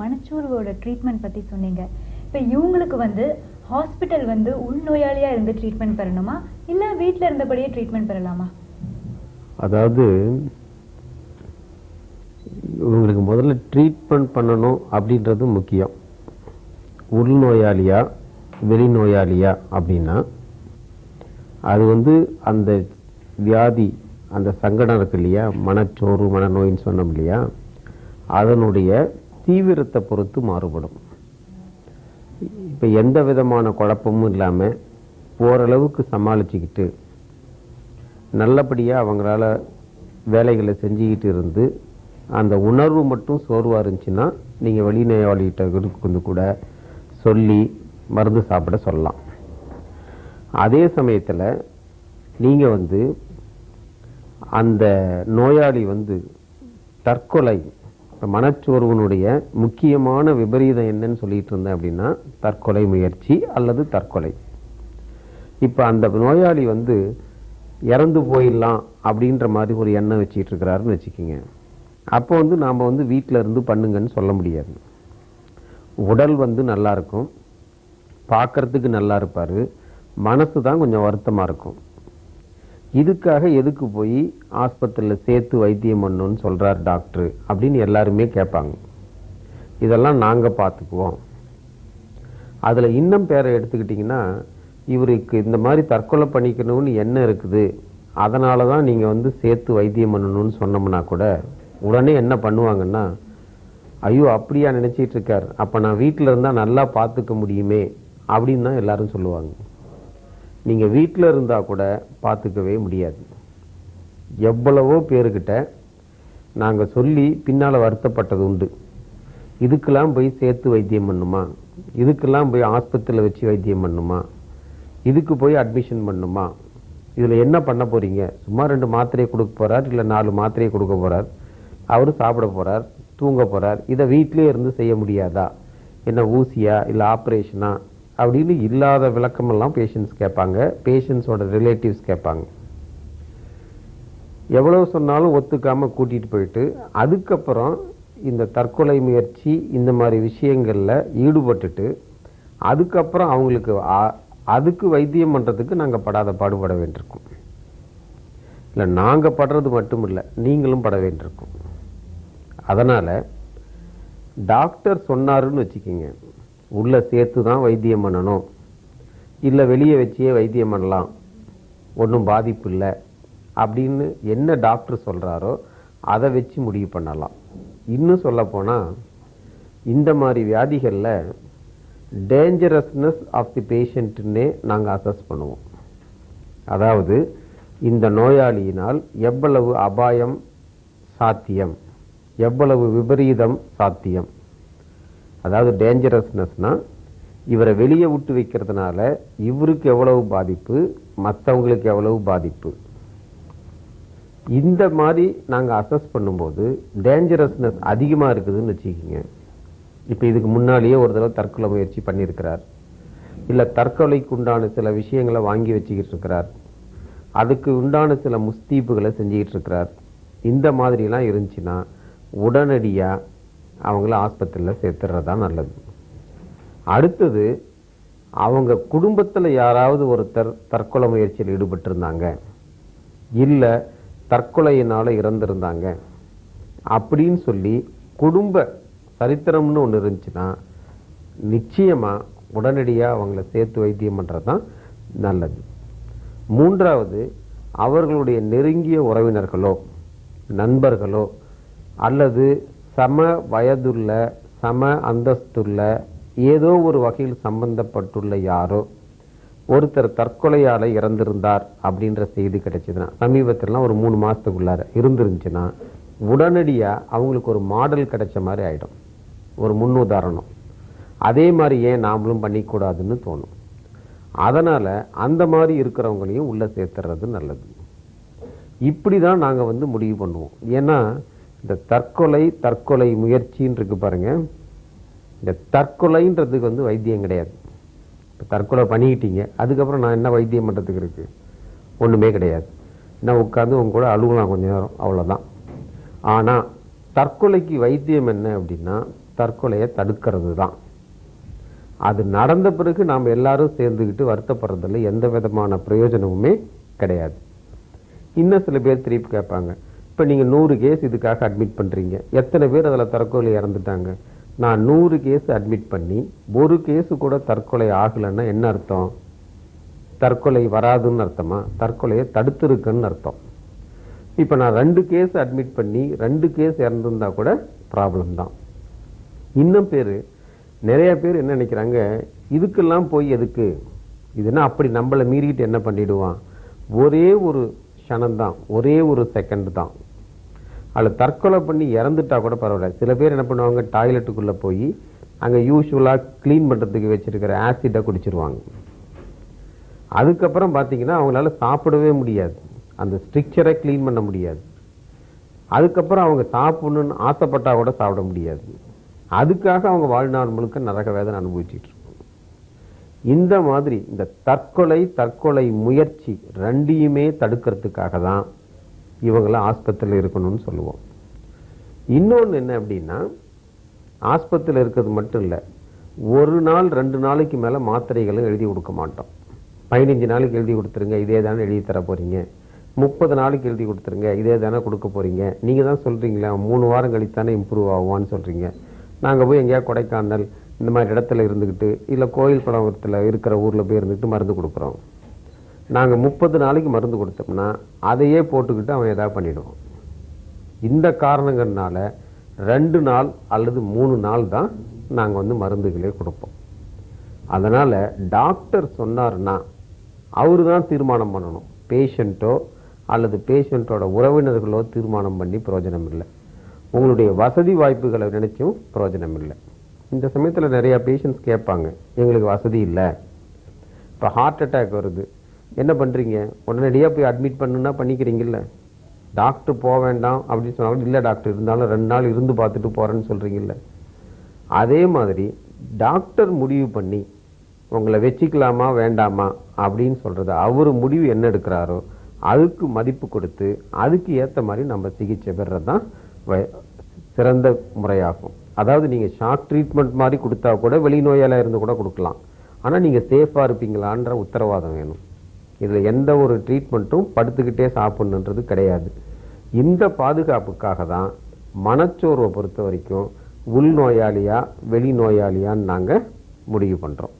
மனச்சோர்வோட treatment பத்தி சொன்னீங்க. இப்போ இவங்களுக்கு வந்து ஹாஸ்பிட்டல் வந்து உள்நோயாளியா இருந்து ட்ரீட்மெண்ட் பெறணுமா? இல்ல வீட்ல இருந்தபடியே ட்ரீட்மெண்ட் பெறலாமா? அதாவது இவங்களுக்கு முதல்ல ட்ரீட்மெண்ட் பண்ணணும் அப்படின்றது முக்கியம். உள்நோயாளியா வெளிநோயாளியா அப்படின்னா அது வந்து அந்த வியாதி அந்த சங்கடம் இருக்கு இல்லையா? மனச்சோர்வு மனநோயின்னு சொன்னோம் இல்லையா? அதனுடைய தீவிரத்தை பொறுத்து மாறுபடும். இப்போ எந்த விதமான குழப்பமும் இல்லாமல் ஓரளவுக்கு சமாளிச்சுக்கிட்டு நல்லபடியாக அவங்களால வேலைகளை செஞ்சுக்கிட்டு இருந்து அந்த உணர்வு மட்டும் சோர்வாக இருந்துச்சுன்னா நீங்கள் வெளிநோயாளிகிட்ட வந்து கூட சொல்லி மருந்து சாப்பிட சொல்லலாம். அதே சமயத்தில் நீங்கள் வந்து அந்த நோயாளி வந்து தற்கொலை இப்ப மனச்சோர்வனுடைய முக்கியமான விபரீதம் என்னன்னு சொல்லிட்டு இருந்தேன் அப்படின்னா தற்கொலை முயற்சி அல்லது தற்கொலை. இப்போ அந்த நோயாளி வந்து இறந்து போயிடலாம் அப்படின்ற மாதிரி ஒரு எண்ணம் வச்சுட்டு இருக்கிறாருன்னு வச்சுக்கோங்க. அப்போ வந்து நாம் வந்து வீட்டில் இருந்து பண்ணுங்கன்னு சொல்ல முடியாது. உடல் வந்து நல்லா இருக்கும். நல்லா இருப்பார். மனசு தான் கொஞ்சம் வருத்தமாக இருக்கும். இதுக்காக எதுக்கு போய் ஆஸ்பத்திரியில் சேர்த்து வைத்தியம் பண்ணணுன்னு சொல்கிறார் டாக்டர் அப்படின்னு எல்லாருமே கேட்பாங்க. இதெல்லாம் நாங்கள் பார்த்துக்குவோம். அதில் இன்னும் பேரை எடுத்துக்கிட்டிங்கன்னா இவருக்கு இந்த மாதிரி தற்கொலை பண்ணிக்கணும்னு என்ன இருக்குது. அதனால தான் நீங்கள் வந்து சேர்த்து வைத்தியம் பண்ணணும்னு சொன்னோம்னா கூட உடனே என்ன பண்ணுவாங்கன்னா ஐயோ அப்படியா நினச்சிட்டு இருக்கார். அப்போ நான் வீட்டில் இருந்தால் நல்லா பார்த்துக்க முடியுமே அப்படின்னு தான் எல்லாரும் சொல்லுவாங்க. நீங்கள் வீட்டில் இருந்தால் கூட பார்த்துக்கவே முடியாது. எவ்வளவோ பேருக்கிட்ட நாங்கள் சொல்லி பின்னால் வருத்தப்பட்டது உண்டு. இதுக்கெல்லாம் போய் சேர்த்து வைத்தியம் பண்ணுமா? இதுக்கெல்லாம் போய் ஆஸ்பத்திரியில் வச்சு வைத்தியம் பண்ணுமா? இதுக்கு போய் அட்மிஷன் பண்ணுமா? இதில் என்ன பண்ண போகிறீங்க சும்மா ரெண்டு மாத்திரையை கொடுக்க போகிறார் இல்லை நாலு மாத்திரையை கொடுக்க போகிறார் அவர் சாப்பிட போகிறார் தூங்க போகிறார் இதை வீட்டிலே இருந்து செய்ய முடியாதா? என்ன ஊசியா இல்லை ஆப்ரேஷனா அப்படின்னு இல்லாத விளக்கமெல்லாம் பேஷண்ட்ஸ் கேட்பாங்க. பேஷண்ட்ஸோட ரிலேட்டிவ்ஸ் கேட்பாங்க. எவ்வளவு சொன்னாலும் ஒத்துக்காமல் கூட்டிட்டு போயிட்டு அதுக்கப்புறம் இந்த தற்கொலை முயற்சி இந்த மாதிரி விஷயங்களில் ஈடுபட்டுட்டு அதுக்கப்புறம் அவங்களுக்கு அதுக்கு வைத்தியம் பண்ணுறதுக்கு நாங்கள் படாத பாடுபட வேண்டியிருக்கும். இல்லை நாங்கள் படுறது மட்டும் இல்லை நீங்களும் பட வேண்டியிருக்கும். அதனால் டாக்டர் சொன்னாருன்னு வச்சுக்கிங்க. உள்ள சேர்த்து தான் வைத்தியம் பண்ணணும். இல்லை வெளியே வச்சே வைத்தியம் பண்ணலாம். ஒன்றும் பாதிப்பு இல்லை. அப்படின்னு என்ன டாக்டர் சொல்கிறாரோ அதை வச்சு முடிவு பண்ணலாம். இன்னும் சொல்லப்போனால் இந்த மாதிரி வியாதிகளில் டேஞ்சரஸ்னஸ் ஆஃப் தி பேஷண்ட்டுன்னே நாங்கள் அசஸ் பண்ணுவோம். அதாவது இந்த நோயாளியினால் எவ்வளவு அபாயம் சாத்தியம்? எவ்வளவு விபரீதம் சாத்தியம்? அதாவது டேஞ்சரஸ்னஸ்னால் இவரை வெளியே விட்டு வைக்கிறதுனால இவருக்கு எவ்வளவு பாதிப்பு மற்றவங்களுக்கு எவ்வளவு பாதிப்பு. இந்த மாதிரி நாங்கள் அசஸ் பண்ணும்போது டேஞ்சரஸ்னஸ் அதிகமாக இருக்குதுன்னு வச்சுக்கிங்க. இப்போ இதுக்கு முன்னாலேயே ஒரு தடவை தற்கொலை முயற்சி பண்ணியிருக்கிறார். இல்லை தற்கொலைக்கு உண்டான சில விஷயங்களை வாங்கி வச்சுக்கிட்டு இருக்கிறார் அதுக்கு உண்டான சில முஸ்தீப்புகளை செஞ்சுக்கிட்டு இருக்கிறார் இந்த மாதிரிலாம் இருந்துச்சுன்னா உடனடியாக அவங்கள ஆஸ்பத்திரியில் சேர்த்துறது தான் நல்லது. அடுத்தது அவங்க குடும்பத்தில் யாராவது ஒருத்தர் தற்கொலை முயற்சியில் ஈடுபட்டிருந்தாங்க. இல்லை தற்கொலையினால் இறந்திருந்தாங்க. அப்படின்னு சொல்லி குடும்ப சரித்திரம்னு ஒன்று இருந்துச்சுன்னா நிச்சயமாக உடனடியாக அவங்கள சேர்த்து வைத்தியம் பண்ணுறது தான் நல்லது. மூன்றாவது அவர்களுடைய நெருங்கிய உறவினர்களோ நண்பர்களோ அல்லது சம வயதுள்ள சம அந்தஸ்துள்ள ஏதோ ஒரு வகையில் சம்பந்தப்பட்டுள்ள யாரோ ஒருத்தர் தற்கொலையால் இறந்திருந்தார் அப்படின்ற செய்தி கிடைச்சிதுன்னா சமீபத்திலலாம் ஒரு மூணு மாதத்துக்குள்ளார இருந்துருந்துச்சுன்னா உடனடியாக அவங்களுக்கு ஒரு மாடல் கிடைச்ச மாதிரி ஆகிடும் ஒரு முன்னுதாரணம். அதே மாதிரி ஏன் நாமளும் பண்ணிக்கூடாதுன்னு தோணும். அதனால் அந்த மாதிரி இருக்கிறவங்களையும் உள்ளே சேர்த்துறது நல்லது. இப்படி தான் நாங்கள் வந்து முடிவு பண்ணுவோம். ஏன்னா இந்த தற்கொலை தற்கொலை முயற்சின்னு இருக்கு பாருங்க. இந்த தற்கொலைன்றதுக்கு வந்து வைத்தியம் கிடையாது. இப்போ தற்கொலை பண்ணிக்கிட்டீங்க அதுக்கப்புறம் நான் என்ன வைத்தியம் பண்ணுறதுக்கு இருக்கு? ஒன்றுமே கிடையாது. நான் உட்காந்து உங்க கூட அழுகலாம் கொஞ்சம் நேரம் அவ்வளோதான் ஆனால் தற்கொலைக்கு வைத்தியம் என்ன அப்படின்னா தற்கொலையை தடுக்கிறது தான் அது நடந்த பிறகு நாம் எல்லாரும் சேர்ந்துக்கிட்டு வருத்தப்படுறதுல எந்த விதமான பிரயோஜனமுமே கிடையாது. இன்னும் சில பேர் திருப்பி கேட்பாங்க இப்போ நீங்கள் நூறு கேஸ் இதுக்காக அட்மிட் பண்ணுறீங்க எத்தனை பேர் அதில் தற்கொலை இறந்துட்டாங்க? நான் நூறு கேஸ் அட்மிட் பண்ணி ஒரு கேஸு கூட தற்கொலை ஆகலைன்னா என்ன அர்த்தம்? தற்கொலை வராதுன்னு அர்த்தமா? தற்கொலையை தடுத்துருக்குன்னு அர்த்தம். இப்போ நான் ரெண்டு கேஸ் அட்மிட் பண்ணி ரெண்டு கேஸ் இறந்துருந்தா கூட ப்ராப்ளம் தான். இன்னும் பேர் நிறைய பேர் என்ன நினைக்கிறாங்க இதுக்கெல்லாம் போய் எதுக்கு? இதுனா அப்படி நம்மளை மீறிக்கிட்டு என்ன பண்ணிடுவான்? ஒரே ஒரு க்ஷணம்தான் ஒரே ஒரு செகண்ட் தான். அதில் தற்கொலை பண்ணி இறந்துட்டா கூட பரவாயில்ல. சில பேர் என்ன பண்ணுவாங்க டாய்லெட்டுக்குள்ளே போய் அங்கே யூஸ்வலாக க்ளீன் பண்ணுறதுக்கு வச்சிருக்கிற ஆசிட்டை குடிச்சிருவாங்க. அதுக்கப்புறம் பார்த்தீங்கன்னா அவங்களால சாப்பிடவே முடியாது. அந்த ஸ்ட்ரிக்சரை க்ளீன் பண்ண முடியாது. அதுக்கப்புறம் அவங்க சாப்பிடணும்னு ஆசைப்பட்டால் கூட சாப்பிட முடியாது. அதுக்காக அவங்க வாழ்நாள் முழுக்க நரக வேதனை அனுபவிச்சுட்டு இந்த மாதிரி இந்த தற்கொலை தற்கொலை முயற்சி ரெண்டையுமே தடுக்கிறதுக்காக தான் இவங்களாம் ஆஸ்பத்திரியில் இருக்கணும்னு சொல்லுவோம். இன்னொன்று என்ன அப்படின்னா ஆஸ்பத்திரியில் இருக்கிறது மட்டும் இல்லை ஒரு நாள் ரெண்டு நாளைக்கு மேலே மாத்திரைகளும் எழுதி கொடுக்க மாட்டோம். பதினஞ்சு நாளைக்கு எழுதி கொடுத்துருங்க இதே தானே எழுதி தர போகிறீங்க முப்பது நாளைக்கு எழுதி கொடுத்துருங்க இதே தானே கொடுக்க போகிறீங்க நீங்கள் தான் சொல்கிறீங்களா மூணு வாரம் கழித்தானே இம்ப்ரூவ் ஆகுவான்னு சொல்கிறீங்க நாங்கள் போய் எங்கேயா கொடைக்கானல் இந்த மாதிரி இடத்துல இருந்துக்கிட்டு இல்லை கோயில் குளத்தில் இருக்கிற ஊரில் போய் இருந்துக்கிட்டு மருந்து கொடுக்குறோம். நாங்கள் முப்பது நாளைக்கு மருந்து கொடுத்தோம்னா அதையே போட்டுக்கிட்டு அவன் எதாவது பண்ணிவிடுவான் இந்த காரணங்கள்னால ரெண்டு நாள் அல்லது மூணு நாள் தான் நாங்கள் வந்து மருந்துகளே கொடுப்போம். அதனால் டாக்டர் சொன்னார்னா அவரு தான் தீர்மானம் பண்ணணும். பேஷண்ட்டோ அல்லது பேஷண்ட்டோட உறவினர்களோ தீர்மானம் பண்ணி பிரயோஜனம் இல்லை உங்களுடைய வசதி வாய்ப்புகளை நினைச்சும் பிரயோஜனம் இல்லை இந்த சமயத்தில் நிறையா பேஷண்ட்ஸ் கேட்பாங்க எங்களுக்கு வசதி இல்லை. இப்போ ஹார்ட் அட்டாக் வருது. என்ன பண்ணுறீங்க உடனடியாக போய் அட்மிட் பண்ணுன்னா பண்ணிக்கிறீங்கல்ல. டாக்டர் போக வேண்டாம் அப்படின்னு சொன்னாலும் இல்லை டாக்டர் இருந்தாலும் ரெண்டு நாள் இருந்து பார்த்துட்டு போகிறேன்னு சொல்கிறீங்கல்ல அதே மாதிரி டாக்டர் முடிவு பண்ணி உங்களை வச்சுக்கலாமா வேண்டாமா அப்படின்னு சொல்கிறது அவர் முடிவு என்ன எடுக்கிறாரோ அதுக்கு மதிப்பு கொடுத்து அதுக்கு ஏற்ற மாதிரி நம்ம சிகிச்சை பெறுறது தான் சிறந்த முறையாகும். அதாவது நீங்கள் ஷார்ட் ட்ரீட்மெண்ட் மாதிரி கொடுத்தா கூட வெளிநோயால் இருந்து கூட கொடுக்கலாம். ஆனால் நீங்கள் சேஃபாக இருப்பீங்களான்ற உத்தரவாதம் வேணும். இதில் எந்த ஒரு ட்ரீட்மெண்ட்டும் படுத்துக்கிட்டே சாப்பிட்ணுன்றது கிடையாது. இந்த பாதுகாப்புக்காக தான் மனச்சோர்வை பொறுத்த வரைக்கும் உள்நோயாளியாக வெளி நோயாளியான்னு நாங்கள் முடிவு பண்ணுறோம்